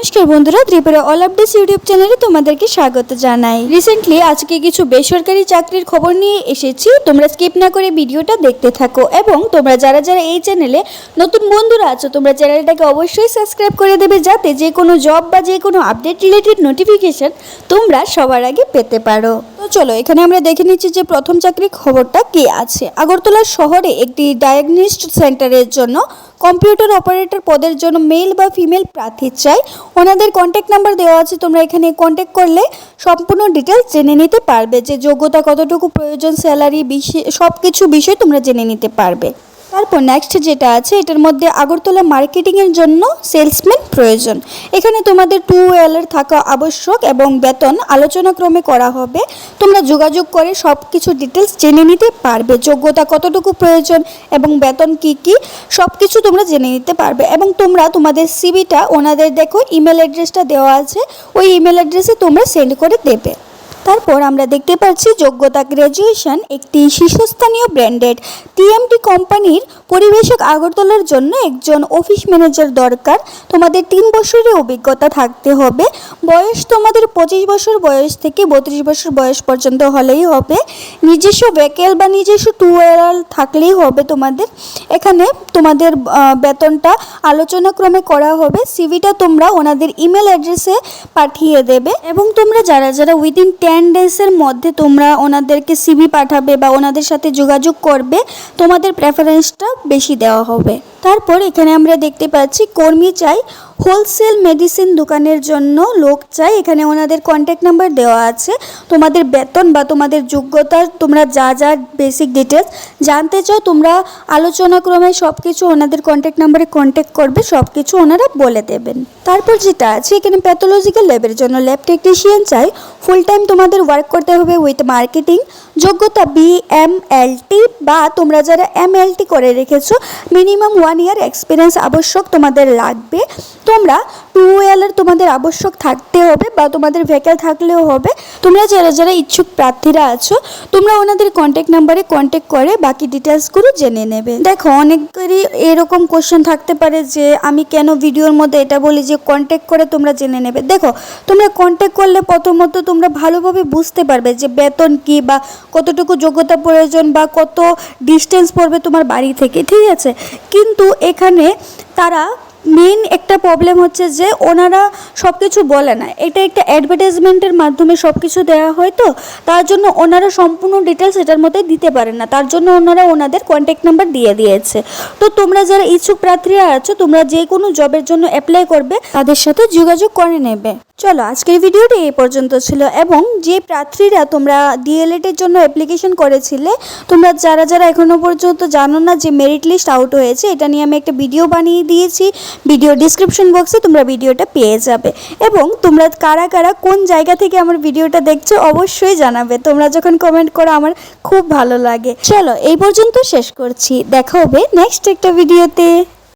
নমস্কার বন্ধুরা, Tripura all updates YouTube চ্যানেলে তোমাদেরকে স্বাগত জানাই। রিসেন্টলি আজকে কিছু বেসরকারি চাকরির খবর নিয়ে এসেছি, তোমরা স্কিপ না করে ভিডিওটা দেখতে থাকো এবং তোমরা যারা যারা এই চ্যানেলে নতুন বন্ধুরা আছো, তোমরা চ্যানেলটাকে অবশ্যই সাবস্ক্রাইব করে দেবে যাতে যে কোনো জব বা যে কোনো আপডেট রিলেটেড নোটিফিকেশান তোমরা সবার আগে পেতে পারো। তো চলো, এখানে আমরা দেখে নিচ্ছি যে প্রথম চাকরির খবরটা কি আছে। আগরতলা শহরে একটি ডায়াগনিস্ট সেন্টারের জন্য কম্পিউটার অপারেটর পদের জন্য মেল বা ফিমেল প্রার্থী চাই। ওনাদের কন্ট্যাক্ট নাম্বার দেওয়া আছে, তোমরা এখানে কন্ট্যাক্ট করলে সম্পূর্ণ ডিটেলস জেনে নিতে পারবে যে যোগ্যতা কতটুকু প্রয়োজন স্যালারি বিষয় সব কিছু বিষয় তোমরা জেনে নিতে পারবে। তারপর নেক্সট যেটা আছে, এটার মধ্যে আগরতলা মার্কেটিংয়ের জন্য সেলসম্যান প্রয়োজন। এখানে তোমাদের টু ওয়েলার থাকা আবশ্যক এবং বেতন আলোচনা ক্রমে করা হবে। তোমরা যোগাযোগ করে সব কিছু ডিটেলস জেনে নিতে পারবে, যোগ্যতা কতটুকু প্রয়োজন এবং বেতন কি কি সব কিছু তোমরা জেনে নিতে পারবে। এবং তোমরা তোমাদের সিবিটা ওনাদের দেখো ইমেল অ্যাড্রেসটা দেওয়া আছে, ওই ইমেল অ্যাড্রেসে তোমরা সেন্ড করে দেবে। তারপর আমরা দেখতে পাচ্ছি যোগ্যতা গ্র্যাজুয়েশন একটি শীর্ষস্থানীয় ব্র্যান্ডেড টিএমটি কোম্পানির পরিবেশক আগরতলার জন্য একজন অফিস ম্যানেজার দরকার। তোমাদের তিন বছরের অভিজ্ঞতা থাকতে হবে। বয়স তোমাদের পঁচিশ বছর বয়স থেকে বত্রিশ বছর বয়স পর্যন্ত হলেই হবে। নিজস্ব ভেকেল বা নিজস্ব টুয়েলার থাকলেই হবে তোমাদের। এখানে তোমাদের বেতনটা আলোচনাক্রমে করা হবে। সিভিটা তোমরা ওনাদের ইমেল অ্যাড্রেসে পাঠিয়ে দেবে। এবং তোমরা যারা যারা উইদিন টেন ডেজের মধ্যে তোমরা ওনাদেরকে সিভি পাঠাবে বা ওনাদের সাথে যোগাযোগ করবে, তোমাদের প্রেফারেন্সটা বেশি দেওয়া হবে। তারপর এখানে আমরা দেখতে পাচ্ছি কর্মী চাই হোলসেল মেডিসিন দোকানের জন্য লোক চাই এখানে ওনাদের কন্ট্যাক্ট নাম্বার দেওয়া আছে। তোমাদের বেতন বা তোমাদের যোগ্যতা, তোমরা যা যা বেসিক ডিটেলস জানতে চাও, তোমরা আলোচনা ক্রমে সব কিছু ওনাদের কন্ট্যাক্ট নাম্বারে কন্ট্যাক্ট করবে সব কিছু ওনারা বলে দেবেন। তারপর যেটা আছে, এখানে প্যাথোলজিক্যাল ল্যাবের জন্য ল্যাব টেকনিশিয়ান চাই। ফুল টাইম তোমাদের ওয়ার্ক করতে হবে উইথ মার্কেটিং যোগ্যতা বি এম এল টি বা তোমরা যারা এম এল টি করে রেখেছো মিনিমাম ওয়ান ইয়ার এক্সপিরিয়েন্স আবশ্যক তোমাদের লাগবে। তোমরা টু ইয়ারের তোমাদের আবশ্যক থাকতে হবে বা তোমাদের ভেকেল থাকলেও হবে। তোমরা যারা যারা ইচ্ছুক প্রার্থীরা আছো, তোমরা ওনাদের কন্ট্যাক্ট নাম্বারে কন্ট্যাক্ট করে বাকি ডিটেলসগুলো জেনে নেবে। দেখো, অনেকেরই এরকম কোশ্চেন থাকতে পারে যে, আমি কেন ভিডিওর মধ্যে এটা বলি যে কন্ট্যাক্ট করে তোমরা জেনে নেবে? দেখো, তোমরা কন্ট্যাক্ট করলে প্রথমত তোমরা ভালোভাবে বুঝতে পারবে যে, বেতন কি বা কতটুকু যোগ্যতা প্রয়োজন বা কত ডিস্টেন্স পড়বে তোমার বাড়ি থেকে, ঠিক আছে? কিন্তু এখানে তারা মেন একটা প্রবলেম হচ্ছে যে ওনারা সব কিছু বলে না। এটা একটা অ্যাডভার্টাইজমেন্টের মাধ্যমে সব কিছু দেওয়া হয় তো, তার জন্য ওনারা সম্পূর্ণ ডিটেলস এটার মধ্যে দিতে পারেন না। তার জন্য ওনারা ওনাদের কন্ট্যাক্ট নাম্বার দিয়ে দিয়েছে। তো তোমরা যারা ইচ্ছুক প্রার্থীরা আছো, তোমরা যে কোনো জবের জন্য অ্যাপ্লাই করবে, তাদের সাথে যোগাযোগ করে নেবে। চলো, আজকের ভিডিওটি এই পর্যন্ত ছিল এবং যে প্রার্থীরা তোমরা ডিএলএড এর জন্য অ্যাপ্লিকেশন করেছিলে, তোমরা যারা যারা এখনও পর্যন্ত জানো না যে মেরিট লিস্ট আউট হয়েছে, এটা নিয়ে আমি একটা ভিডিও বানিয়ে দিয়েছি। ভিডিও ডিসক্রিপশন বক্সে তোমরা ভিডিওটা পেয়ে যাবে। এবং তোমরা কারা কারা কোন জায়গা থেকে আমার ভিডিওটা দেখছ অবশ্যই জানাবে। তোমরা যখন কমেন্ট করো, আমার খুব ভালো লাগে। চলো, এই পর্যন্ত শেষ করছি। দেখা হবে নেক্সট একটা ভিডিওতে